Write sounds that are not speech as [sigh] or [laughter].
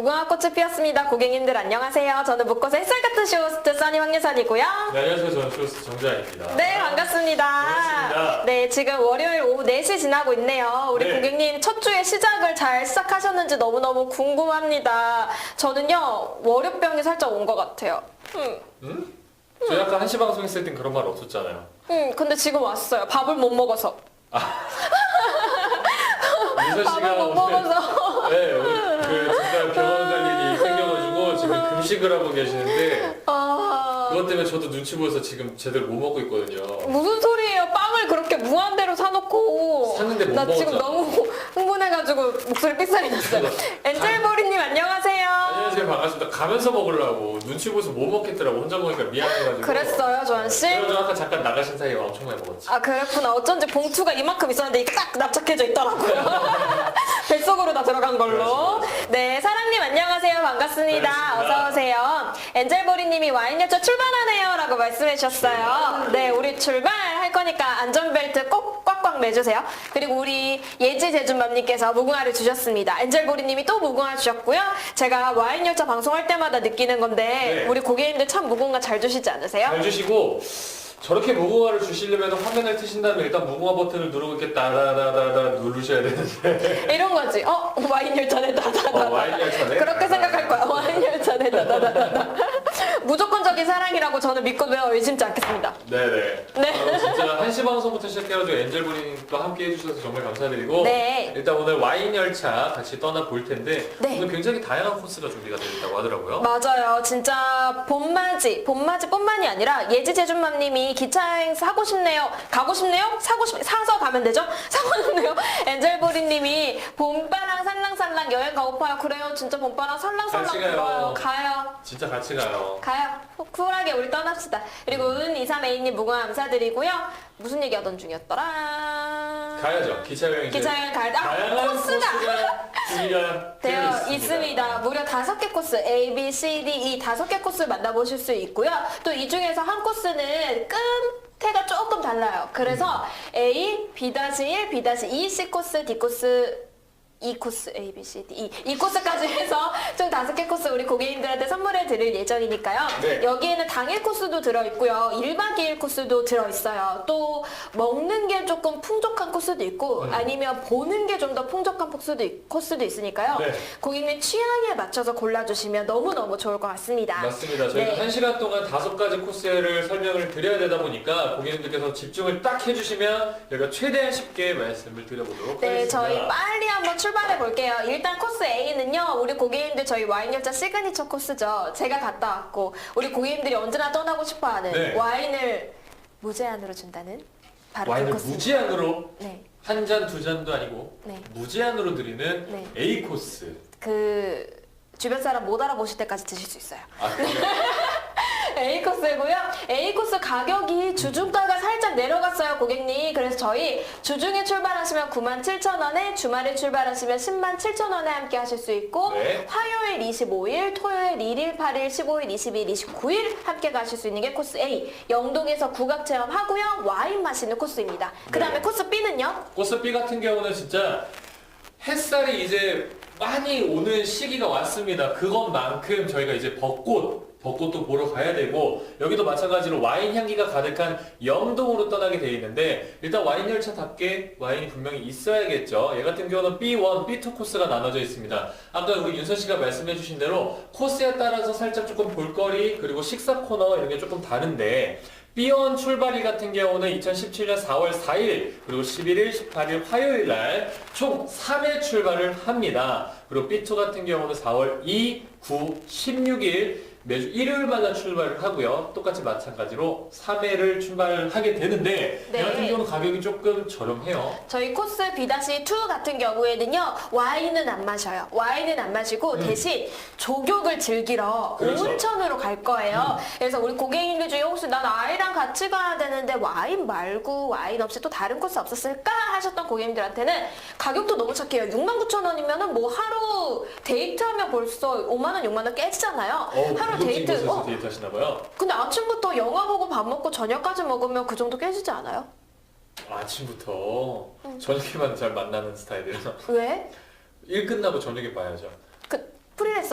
무궁화 꽃이 피었습니다. 고객님들 안녕하세요. 저는 묵꽃의 햇살 같은 쇼호스트 써니 황예선이고요. 네, 안녕하세요. 저는 쇼스 정자입니다. 네, 반갑습니다. 반갑습니다. 네, 지금 월요일 오후 4시 지나고 있네요. 우리 네. 고객님 첫 주의 시작을 잘 시작하셨는지 너무너무 궁금합니다. 저는요, 월요병이 살짝 온 것 같아요. 음, 응? 저희 아까 한시 방송 했을 땐 그런 말 없었잖아요. 음, 근데 지금 왔어요. 밥을 못 먹어서. [laughs] 민서 씨가 밥을 못 오늘 먹어서. 금식을 하고 계시는데 아, 그것 때문에 저도 눈치 보여서 지금 제대로 못 먹고 있거든요. 무슨 소리예요? 빵을 그렇게 무한대로 사놓고. 샀는데 못 나 지금 먹었잖아. 너무 흥분해가지고 목소리 삑사리 났어요. [laughs] 엔젤보리님 안녕하세요. 안녕하세요. 반갑습니다. 가면서 먹으려고 눈치 보여서 못 먹겠더라고. 혼자 먹으니까 미안해가지고. 그랬어요, 조한 씨? 그래서 아까 잠깐 나가신 사이에 엄청 많이 먹었지. 아 그랬구나 어쩐지 봉투가 이만큼 있었는데 이게 딱 납작해져 있더라고요 [laughs] 뱃속으로 다 들어간 걸로. 네 사랑님 안녕하세요. 반갑습니다. 반갑습니다. 어서오세요. 엔젤보리님이 와인열차 출발하네요 라고 말씀해 주셨어요. 네 우리 출발할 거니까 안전벨트 꼭 꽉꽉 매주세요. 그리고 우리 예지 제준맘님께서 무궁화를 주셨습니다. 엔젤보리님이 또 무궁화 주셨고요. 제가 와인열차 방송할 때마다 느끼는 건데 네. 우리 고객님들 참 무궁화 잘 주시지 않으세요? 잘 주시고 저렇게 무궁화를 주시려면 화면을 트신 다음에 일단 무궁화 버튼을 누르고 이렇게 따다다다다 누르셔야 되는데 이런 거지. 어 와인 열차네 다다다. 어, 와인 열차네. 그렇게 생각할 거야. 와인 열차네 다다다다. 무조건적인 사랑이라고 저는 믿고 매우 의심치 않겠습니다. 네네. 네. 어, 진짜 한시 방송부터 시작해가지고 엔젤분님도 함께 해주셔서 정말 감사드리고 네. 일단 오늘 와인 열차 같이 떠나 볼 텐데 네. 오늘 굉장히 다양한 코스가 준비가 되어 있다고 하더라고요. 맞아요. 진짜 봄맞이, 봄맞이뿐만이 아니라 예지 제준맘님이 기차 여행 사고 싶네요. 가고 싶네요. 사고 싶 사서 가면 되죠. [laughs] 사고 싶네요. 엔젤보리님이 봄바람 살랑살랑 여행 가고파요. 그래요. 진짜 봄바람 살랑살랑 같이 가요. 가요. 진짜 같이 가요. 가요. 쿨하게 우리 떠납시다. 그리고 은23A님 무궁화 감사드리고요. 무슨 얘기 하던 중이었더라? 가야죠. 기차 여행 이제 기차 여행 갈 때, 아, 다양한 코스가 준비가 [laughs] 되어 있습니다. 무려 다섯 개 코스, A, B, C, D, E 다섯 개 코스를 만나보실 수 있고요. 또 이 중에서 한 코스는 끝에가 조금 달라요. 그래서 A, B-1, B-2, C 코스, D 코스, E 코스, A, B, C, D, E. 이 코스까지 해서 총 다섯 개 코스 우리 고객님들한테 선물해 드릴 예정이니까요. 네. 여기에는 당일 코스도 들어 있고요. 1박 2일 코스도 들어 있어요. 또 먹는 게 조금 풍족한 코스도 있고 음. 아니면 보는 게 좀 더 풍족한 코스도, 있- 코스도 있으니까요. 네. 고객님 취향에 맞춰서 골라 주시면 너무너무 좋을 것 같습니다. 맞습니다. 저희가 네. 한 시간 동안 다섯 가지 코스를 설명을 드려야 되다 보니까 고객님들께서 집중을 딱 해주시면 저희가 최대한 쉽게 말씀을 드려보도록 네, 하겠습니다. 저희 빨리 한번 출발 해 볼게요. 일단 코스 A는요, 우리 고객님들 저희 와인열차 시그니처 코스죠. 제가 갔다 왔고, 우리 고객님들이 언제나 떠나고 싶어 하는 네. 와인을 무제한으로 준다는 바로 그 와인을 코스. 무제한으로 네, 한 잔 두 잔도 아니고 네. 무제한으로 드리는 네. A 코스. 그 주변 사람 못 알아보실 때까지 드실 수 있어요. 아, 그래요? A 코스고요. A 코스 가격이 주중가가 살짝 내려갔어요, 고객님. 그래서 저희 주중에 출발하시면 97,000원에 주말에 출발하시면 107,000원에 함께 하실 수 있고 네. 화요일 25일, 토요일 1일, 8일, 15일, 20일, 29일 함께 가실 수 있는 게 코스 A. 영동에서 국악 체험하고요. 와인 마시는 코스입니다. 그다음에 네. 코스 B는요? 코스 B 같은 경우는 진짜 햇살이 이제 많이 오는 시기가 왔습니다. 그것만큼 저희가 이제 벚꽃, 벚꽃도 보러 가야 되고 여기도 마찬가지로 와인 향기가 가득한 영동으로 떠나게 돼 있는데 일단 와인 열차답게 와인이 분명히 있어야겠죠. 얘 같은 경우는 B1, B2 코스가 나눠져 있습니다. 아까 우리 윤선 씨가 말씀해 주신 대로 코스에 따라서 살짝 조금 볼거리 그리고 식사 코너 이런 게 조금 다른데 B1 출발일 같은 경우는 2017년 4월 4일 그리고 11일, 18일 화요일 날 총 3회 출발을 합니다. 그리고 B2 같은 경우는 4월 2, 9, 16일 매주 일요일마다 출발을 하고요. 똑같이 마찬가지로 3회를 출발을 하게 되는데 네. 이 같은 경우는 가격이 조금 저렴해요. 저희 코스 B-2 같은 경우에는요 와인은 안 마셔요 와인은 안 마시고 대신 조격을 즐기러 음. 그렇죠. 음. 온천으로 갈 거예요 그래서 우리 고객님들 중에 혹시 난 아이랑 같이 가야 되는데 와인 말고 와인 없이 또 다른 코스 없었을까 하셨던 고객님들한테는 가격도 너무 착해요 69,000 원이면은 뭐 하루 데이트하면 벌써 5만 원 6만 원 깨지잖아요 어우, 하루 데이트 어, 데이트 하시나 봐요. 근데 아침부터 영화 보고 밥 먹고 저녁까지 먹으면 그 정도 깨지지 않아요? 아침부터 저녁에만 잘 만나는 스타일이라 왜? 일 끝나고 저녁에 봐야죠.